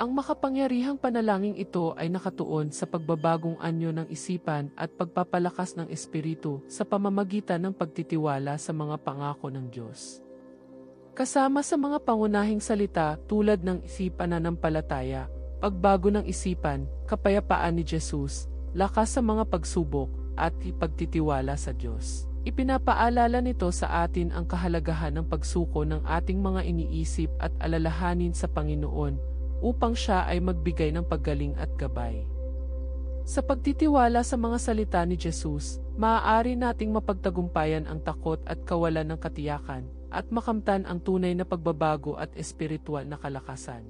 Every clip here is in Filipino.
Ang makapangyarihang panalangin ito ay nakatuon sa pagbabagong anyo ng isipan at pagpapalakas ng espiritu sa pamamagitan ng pagtitiwala sa mga pangako ng Diyos. Kasama sa mga pangunahing salita tulad ng isipan na palataya, pagbago ng isipan, kapayapaan ni Jesus, lakas sa mga pagsubok, at ipagtitiwala sa Diyos. Ipinapaalala nito sa atin ang kahalagahan ng pagsuko ng ating mga iniisip at alalahanin sa Panginoon upang siya ay magbigay ng paggaling at gabay. Sa pagtitiwala sa mga salita ni Jesus, maaari nating mapagtagumpayan ang takot at kawalan ng katiyakan at makamtan ang tunay na pagbabago at espiritual na kalakasan.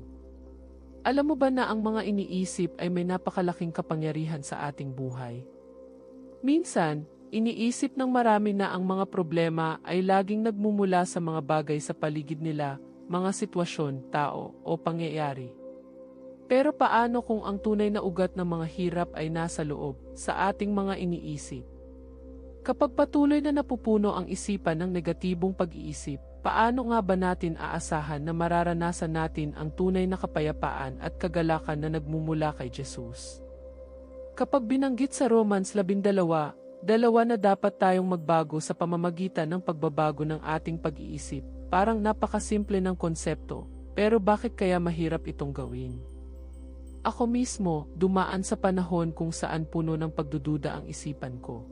Alam mo ba na ang mga iniisip ay may napakalaking kapangyarihan sa ating buhay? Minsan, iniisip ng marami na ang mga problema ay laging nagmumula sa mga bagay sa paligid nila, mga sitwasyon, tao, o pangyayari. Pero paano kung ang tunay na ugat ng mga hirap ay nasa loob, sa ating mga iniisip? Kapag patuloy na napupuno ang isipan ng negatibong pag-iisip, paano nga ba natin aasahan na mararanasan natin ang tunay na kapayapaan at kagalakan na nagmumula kay Jesus? Kapag binanggit sa Romans 12, dalawa na dapat tayong magbago sa pamamagitan ng pagbabago ng ating pag-iisip, parang napakasimple ng konsepto, pero bakit kaya mahirap itong gawin? Ako mismo, dumaan sa panahon kung saan puno ng pagdududa ang isipan ko.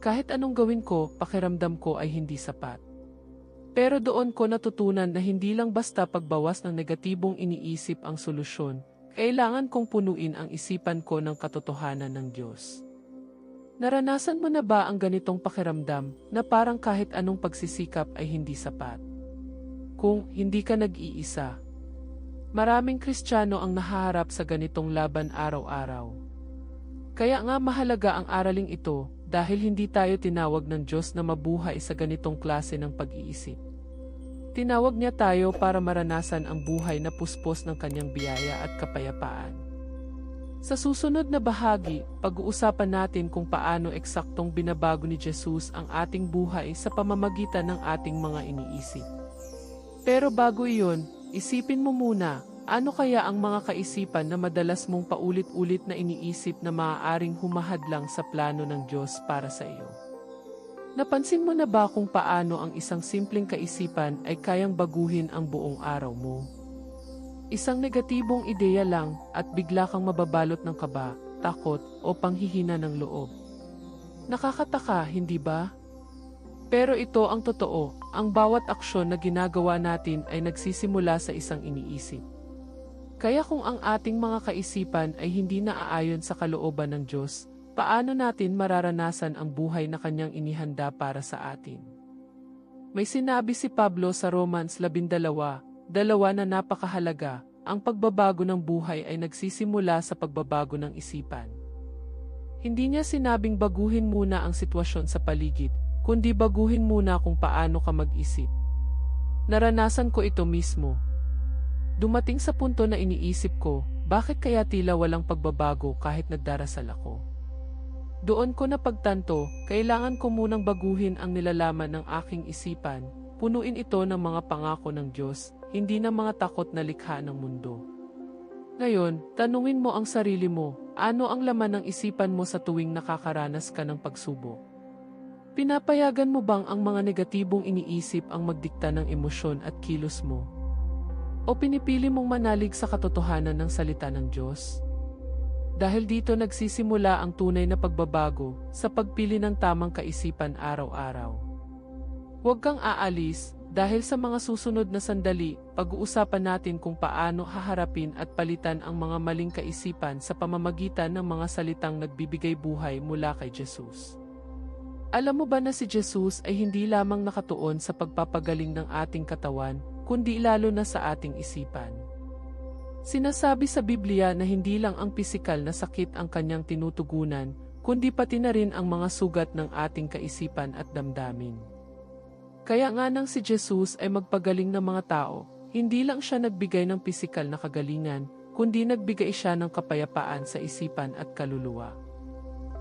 Kahit anong gawin ko, pakiramdam ko ay hindi sapat. Pero doon ko natutunan na hindi lang basta pagbawas ng negatibong iniisip ang solusyon, kailangan kong punuin ang isipan ko ng katotohanan ng Diyos. Naranasan mo na ba ang ganitong pakiramdam na parang kahit anong pagsisikap ay hindi sapat? Kung hindi ka nag-iisa, Maraming Kristiyano ang nahaharap sa ganitong laban araw-araw. Kaya nga mahalaga ang araling ito dahil hindi tayo tinawag ng Diyos na mabuhay sa ganitong klase ng pag-iisip. Tinawag niya tayo para maranasan ang buhay na puspos ng kanyang biyaya at kapayapaan. Sa susunod na bahagi, pag-uusapan natin kung paano eksaktong binabago ni Jesus ang ating buhay sa pamamagitan ng ating mga iniisip. Pero bago iyon, Isipin mo muna, ano kaya ang mga kaisipan na madalas mong paulit-ulit na iniisip na maaaring humahadlang sa plano ng Diyos para sa iyo? Napansin mo na ba kung paano ang isang simpleng kaisipan ay kayang baguhin ang buong araw mo? Isang negatibong ideya lang at bigla kang mababalot ng kaba, takot o panghihina ng loob. Nakakataka, hindi ba? Pero ito ang totoo, ang bawat aksyon na ginagawa natin ay nagsisimula sa isang iniisip. Kaya kung ang ating mga kaisipan ay hindi naaayon sa kalooban ng Diyos, paano natin mararanasan ang buhay na Kanyang inihanda para sa atin? May sinabi si Pablo sa Romans 12, dalawa na napakahalaga, ang pagbabago ng buhay ay nagsisimula sa pagbabago ng isipan. Hindi niya sinabing baguhin muna ang sitwasyon sa paligid, kundi baguhin muna kung paano ka mag-isip. Naranasan ko ito mismo. Dumating sa punto na iniisip ko, bakit kaya tila walang pagbabago kahit nagdarasal ako? Doon ko napagtanto, kailangan ko munang baguhin ang nilalaman ng aking isipan, punuin ito ng mga pangako ng Diyos, hindi ng mga takot na likha ng mundo. Ngayon, tanungin mo ang sarili mo, ano ang laman ng isipan mo sa tuwing nakakaranas ka ng pagsubok? Pinapayagan mo bang ang mga negatibong iniisip ang magdikta ng emosyon at kilos mo? O pinipili mong manalig sa katotohanan ng salita ng Diyos? Dahil dito nagsisimula ang tunay na pagbabago sa pagpili ng tamang kaisipan araw-araw. Huwag kang aalis dahil sa mga susunod na sandali, pag-uusapan natin kung paano haharapin at palitan ang mga maling kaisipan sa pamamagitan ng mga salitang nagbibigay buhay mula kay Jesus. Alam mo ba na si Jesus ay hindi lamang nakatuon sa pagpapagaling ng ating katawan, kundi lalo na sa ating isipan. Sinasabi sa Biblia na hindi lang ang pisikal na sakit ang kanyang tinutugunan, kundi pati na rin ang mga sugat ng ating kaisipan at damdamin. Kaya nga nang si Jesus ay magpagaling ng mga tao, hindi lang siya nagbigay ng pisikal na kagalingan, kundi nagbigay siya ng kapayapaan sa isipan at kaluluwa.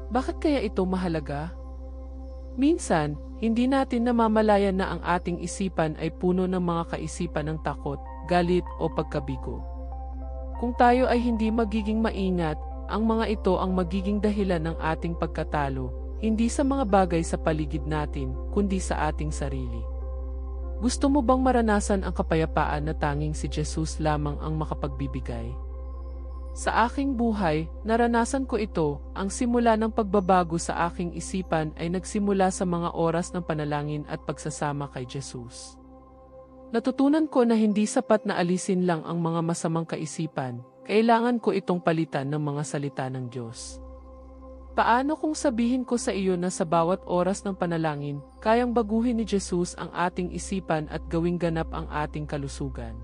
Bakit kaya ito mahalaga? Minsan, hindi natin namamalayan na ang ating isipan ay puno ng mga kaisipan ng takot, galit o pagkabigo. Kung tayo ay hindi magiging maingat, ang mga ito ang magiging dahilan ng ating pagkatalo, hindi sa mga bagay sa paligid natin, kundi sa ating sarili. Gusto mo bang maranasan ang kapayapaan na tanging si Jesus lamang ang makapagbibigay? Sa aking buhay, naranasan ko ito, ang simula ng pagbabago sa aking isipan ay nagsimula sa mga oras ng panalangin at pagsasama kay Jesus. Natutunan ko na hindi sapat na alisin lang ang mga masamang kaisipan, kailangan ko itong palitan ng mga salita ng Diyos. Paano kung sabihin ko sa iyo na sa bawat oras ng panalangin, kayang baguhin ni Jesus ang ating isipan at gawing ganap ang ating kalusugan?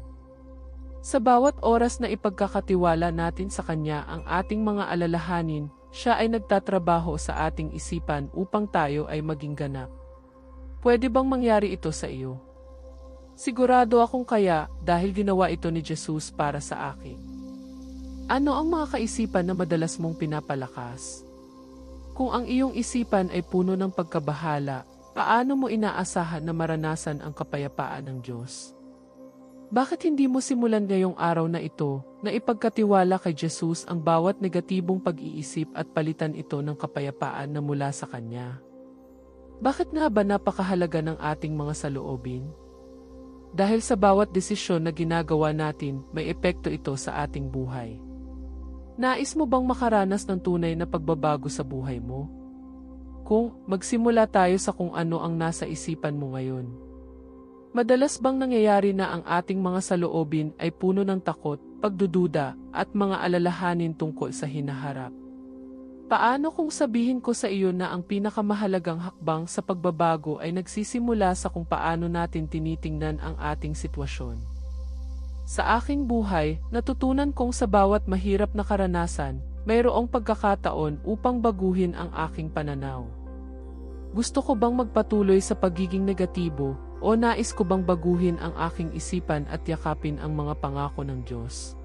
Sa bawat oras na ipagkakatiwala natin sa Kanya ang ating mga alalahanin, siya ay nagtatrabaho sa ating isipan upang tayo ay maging ganap. Pwede bang mangyari ito sa iyo? Sigurado akong kaya dahil ginawa ito ni Jesus para sa akin. Ano ang mga kaisipan na madalas mong pinapalakas? Kung ang iyong isipan ay puno ng pagkabahala, paano mo inaasahan na maranasan ang kapayapaan ng Diyos? Bakit hindi mo simulan ngayong araw na ito na ipagkatiwala kay Jesus ang bawat negatibong pag-iisip at palitan ito ng kapayapaan na mula sa Kanya? Bakit nga ba napakahalaga ng ating mga saloobin? Dahil sa bawat desisyon na ginagawa natin, may epekto ito sa ating buhay. Nais mo bang makaranas ng tunay na pagbabago sa buhay mo? Kung magsimula tayo sa kung ano ang nasa isipan mo ngayon. Madalas bang nangyayari na ang ating mga saloobin ay puno ng takot, pagdududa, at mga alalahanin tungkol sa hinaharap? Paano kung sabihin ko sa iyo na ang pinakamahalagang hakbang sa pagbabago ay nagsisimula sa kung paano natin tinitingnan ang ating sitwasyon? Sa aking buhay, natutunan kong sa bawat mahirap na karanasan, mayroong pagkakataon upang baguhin ang aking pananaw. Gusto ko bang magpatuloy sa pagiging negatibo o nais ko bang baguhin ang aking isipan at yakapin ang mga pangako ng Diyos?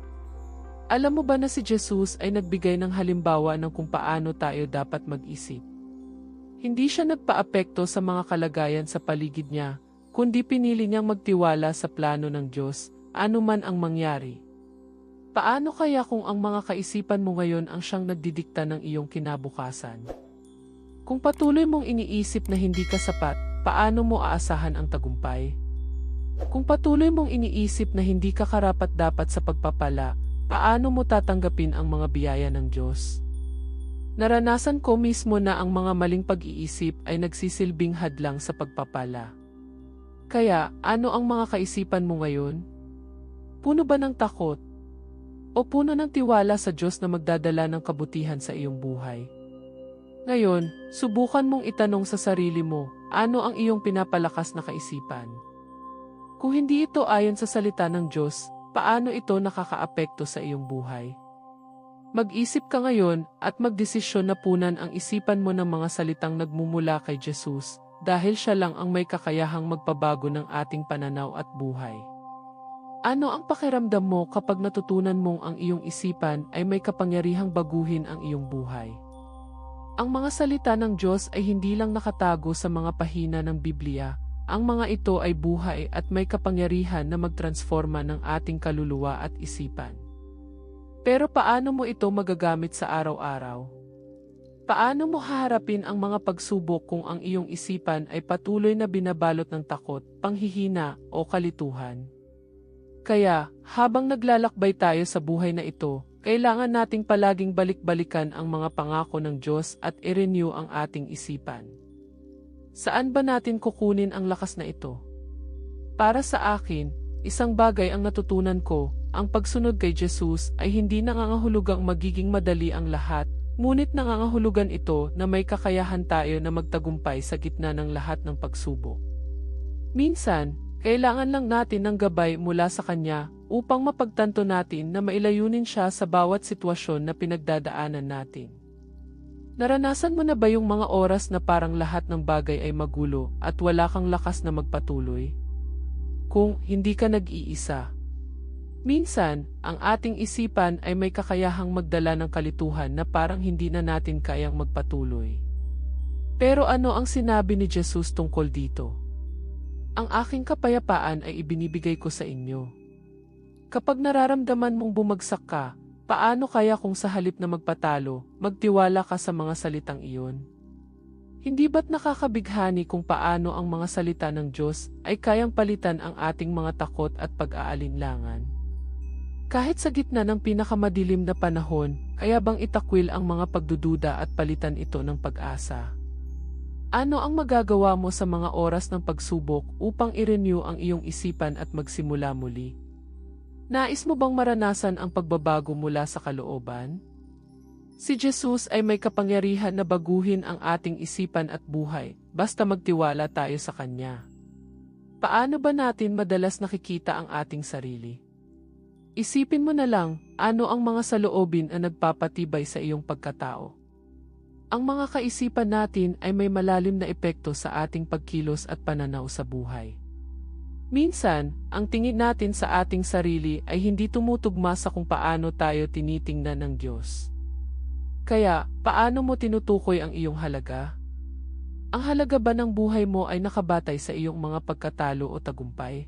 Alam mo ba na si Jesus ay nagbigay ng halimbawa ng kung paano tayo dapat mag-isip? Hindi siya nagpaapekto sa mga kalagayan sa paligid niya, kundi pinili niyang magtiwala sa plano ng Diyos, anuman ang mangyari. Paano kaya kung ang mga kaisipan mo ngayon ang siyang nagdidikta ng iyong kinabukasan? Kung patuloy mong iniisip na hindi ka sapat, paano mo aasahan ang tagumpay? Kung patuloy mong iniisip na hindi ka karapat dapat sa pagpapala, paano mo tatanggapin ang mga biyaya ng Diyos? Naranasan ko mismo na ang mga maling pag-iisip ay nagsisilbing hadlang sa pagpapala. Kaya, ano ang mga kaisipan mo ngayon? Puno ba ng takot? O puno ng tiwala sa Diyos na magdadala ng kabutihan sa iyong buhay? Ngayon, subukan mong itanong sa sarili mo, ano ang iyong pinapalakas na kaisipan? Kung hindi ito ayon sa salita ng Diyos, paano ito nakakaapekto sa iyong buhay? Mag-isip ka ngayon at magdesisyon na punan ang isipan mo ng mga salitang nagmumula kay Jesus dahil siya lang ang may kakayahang magpabago ng ating pananaw at buhay. Ano ang pakiramdam mo kapag natutunan mong ang iyong isipan ay may kapangyarihang baguhin ang iyong buhay? Ang mga salita ng Diyos ay hindi lang nakatago sa mga pahina ng Biblia, ang mga ito ay buhay at may kapangyarihan na magtransforma ng ating kaluluwa at isipan. Pero paano mo ito magagamit sa araw-araw? Paano mo haharapin ang mga pagsubok kung ang iyong isipan ay patuloy na binabalot ng takot, panghihina o kalituhan? Kaya, habang naglalakbay tayo sa buhay na ito, kailangan nating palaging balik-balikan ang mga pangako ng Diyos at i-renew ang ating isipan. Saan ba natin kukunin ang lakas na ito? Para sa akin, isang bagay ang natutunan ko, ang pagsunod kay Jesus ay hindi nangangahulugang magiging madali ang lahat, ngunit nangangahulugan ito na may kakayahan tayo na magtagumpay sa gitna ng lahat ng pagsubok. Minsan, kailangan lang natin ng gabay mula sa Kanya upang mapagtanto natin na mailayunin siya sa bawat sitwasyon na pinagdadaanan natin. Naranasan mo na ba yung mga oras na parang lahat ng bagay ay magulo at wala kang lakas na magpatuloy? Kung hindi ka nag-iisa. Minsan, ang ating isipan ay may kakayahang magdala ng kalituhan na parang hindi na natin kayang magpatuloy. Pero ano ang sinabi ni Jesus tungkol dito? Ang aking kapayapaan ay ibinibigay ko sa inyo. Kapag nararamdaman mong bumagsak ka, paano kaya kung sa halip na magpatalo, magtiwala ka sa mga salitang iyon? Hindi ba't nakakabighani kung paano ang mga salita ng Diyos ay kayang palitan ang ating mga takot at pag-aalinlangan? Kahit sa gitna ng pinakamadilim na panahon, kaya bang itakwil ang mga pagdududa at palitan ito ng pag-asa? Ano ang magagawa mo sa mga oras ng pagsubok upang i-renew ang iyong isipan at magsimula muli? Nais mo bang maranasan ang pagbabago mula sa kalooban? Si Jesus ay may kapangyarihan na baguhin ang ating isipan at buhay, basta magtiwala tayo sa Kanya. Paano ba natin madalas nakikita ang ating sarili? Isipin mo na lang, ano ang mga saloobin ang nagpapatibay sa iyong pagkatao? Ang mga kaisipan natin ay may malalim na epekto sa ating pagkilos at pananaw sa buhay. Minsan, ang tingin natin sa ating sarili ay hindi tumutugma sa kung paano tayo tinitingnan ng Diyos. Kaya, paano mo tinutukoy ang iyong halaga? Ang halaga ba ng buhay mo ay nakabatay sa iyong mga pagkatalo o tagumpay?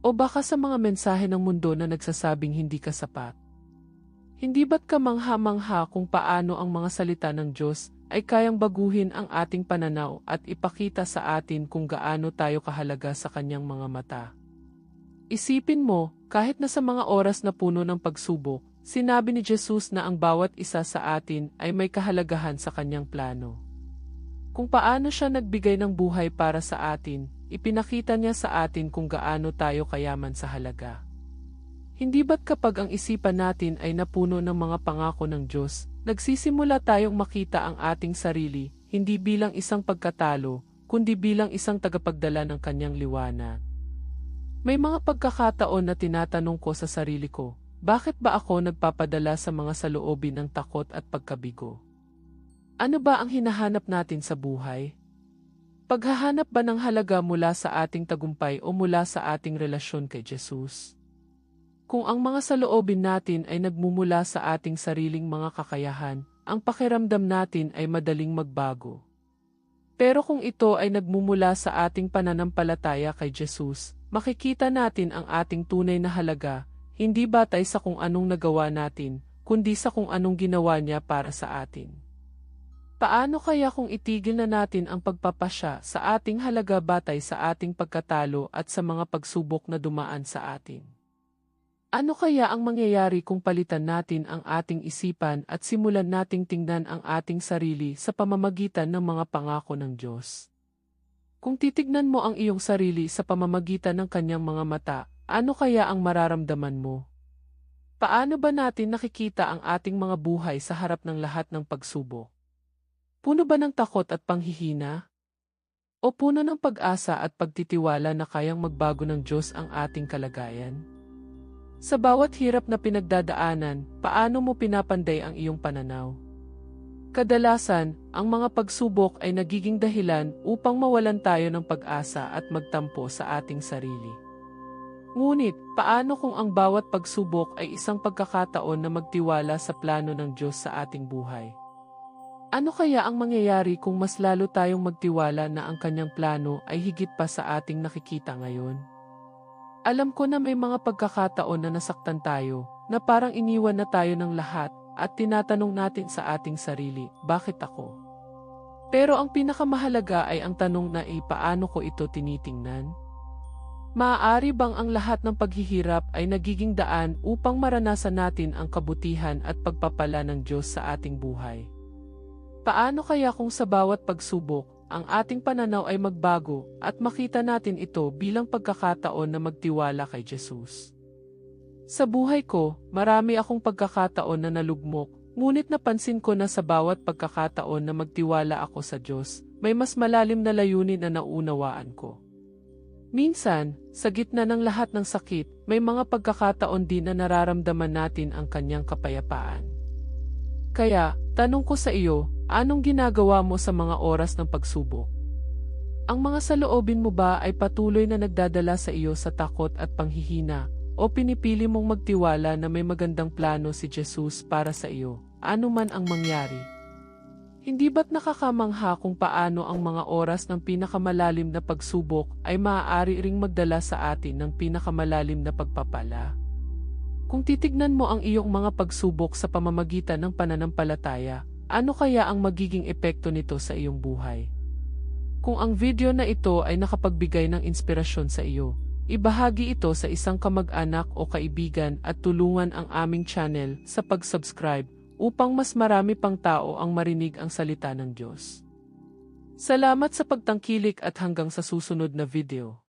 O baka sa mga mensahe ng mundo na nagsasabing hindi ka sapat? Hindi ba't kamangha-mangha kung paano ang mga salita ng Diyos ay kayang baguhin ang ating pananaw at ipakita sa atin kung gaano tayo kahalaga sa kanyang mga mata? Isipin mo, kahit na sa mga oras na puno ng pagsubok, sinabi ni Jesus na ang bawat isa sa atin ay may kahalagahan sa kanyang plano. Kung paano siya nagbigay ng buhay para sa atin, ipinakita niya sa atin kung gaano tayo kayaman sa halaga. Hindi ba't kapag ang isipan natin ay napuno ng mga pangako ng Diyos, nagsisimula tayong makita ang ating sarili, hindi bilang isang pagkatalo, kundi bilang isang tagapagdala ng kanyang liwanag. May mga pagkakataon na tinatanong ko sa sarili ko, bakit ba ako nagpapadala sa mga saloobin ng takot at pagkabigo? Ano ba ang hinahanap natin sa buhay? Paghahanap ba ng halaga mula sa ating tagumpay o mula sa ating relasyon kay Jesus? Kung ang mga saloobin natin ay nagmumula sa ating sariling mga kakayahan, ang pakiramdam natin ay madaling magbago. Pero kung ito ay nagmumula sa ating pananampalataya kay Jesus, makikita natin ang ating tunay na halaga, hindi batay sa kung anong nagawa natin, kundi sa kung anong ginawa niya para sa atin. Paano kaya kung itigil na natin ang pagpapasya sa ating halaga batay sa ating pagkatalo at sa mga pagsubok na dumaan sa atin? Ano kaya ang mangyayari kung palitan natin ang ating isipan at simulan nating tingnan ang ating sarili sa pamamagitan ng mga pangako ng Diyos? Kung titignan mo ang iyong sarili sa pamamagitan ng kanyang mga mata, ano kaya ang mararamdaman mo? Paano ba natin nakikita ang ating mga buhay sa harap ng lahat ng pagsubok? Puno ba ng takot at panghihina? O puno ng pag-asa at pagtitiwala na kayang magbago ng Diyos ang ating kalagayan? Sa bawat hirap na pinagdadaanan, paano mo pinapanday ang iyong pananaw? Kadalasan, ang mga pagsubok ay nagiging dahilan upang mawalan tayo ng pag-asa at magtampo sa ating sarili. Ngunit, paano kung ang bawat pagsubok ay isang pagkakataon na magtiwala sa plano ng Diyos sa ating buhay? Ano kaya ang mangyayari kung mas lalo tayong magtiwala na ang kanyang plano ay higit pa sa ating nakikita ngayon? Alam ko na may mga pagkakataon na nasaktan tayo, na parang iniwan na tayo ng lahat, at tinatanong natin sa ating sarili, bakit ako? Pero ang pinakamahalaga ay ang tanong na eh, paano ko ito tinitingnan? Maaari bang ang lahat ng paghihirap ay nagiging daan upang maranasan natin ang kabutihan at pagpapala ng Diyos sa ating buhay? Paano kaya kung sa bawat pagsubok, ang ating pananaw ay magbago at makita natin ito bilang pagkakataon na magtiwala kay Jesus. Sa buhay ko, marami akong pagkakataon na nalugmok, ngunit napansin ko na sa bawat pagkakataon na magtiwala ako sa Diyos, may mas malalim na layunin na naunawaan ko. Minsan, sa gitna ng lahat ng sakit, may mga pagkakataon din na nararamdaman natin ang kanyang kapayapaan. Kaya, tanong ko sa iyo, Anong ginagawa mo sa mga oras ng pagsubok? Ang mga saloobin mo ba ay patuloy na nagdadala sa iyo sa takot at panghihina o pinipili mong magtiwala na may magandang plano si Jesus para sa iyo, ano man ang mangyari? Hindi ba't nakakamangha kung paano ang mga oras ng pinakamalalim na pagsubok ay maaari ring magdala sa atin ng pinakamalalim na pagpapala? Kung titignan mo ang iyong mga pagsubok sa pamamagitan ng pananampalataya, ano kaya ang magiging epekto nito sa iyong buhay? Kung ang video na ito ay nakapagbigay ng inspirasyon sa iyo, ibahagi ito sa isang kamag-anak o kaibigan at tulungan ang aming channel sa pag-subscribe upang mas marami pang tao ang marinig ang salita ng Diyos. Salamat sa pagtangkilik at hanggang sa susunod na video.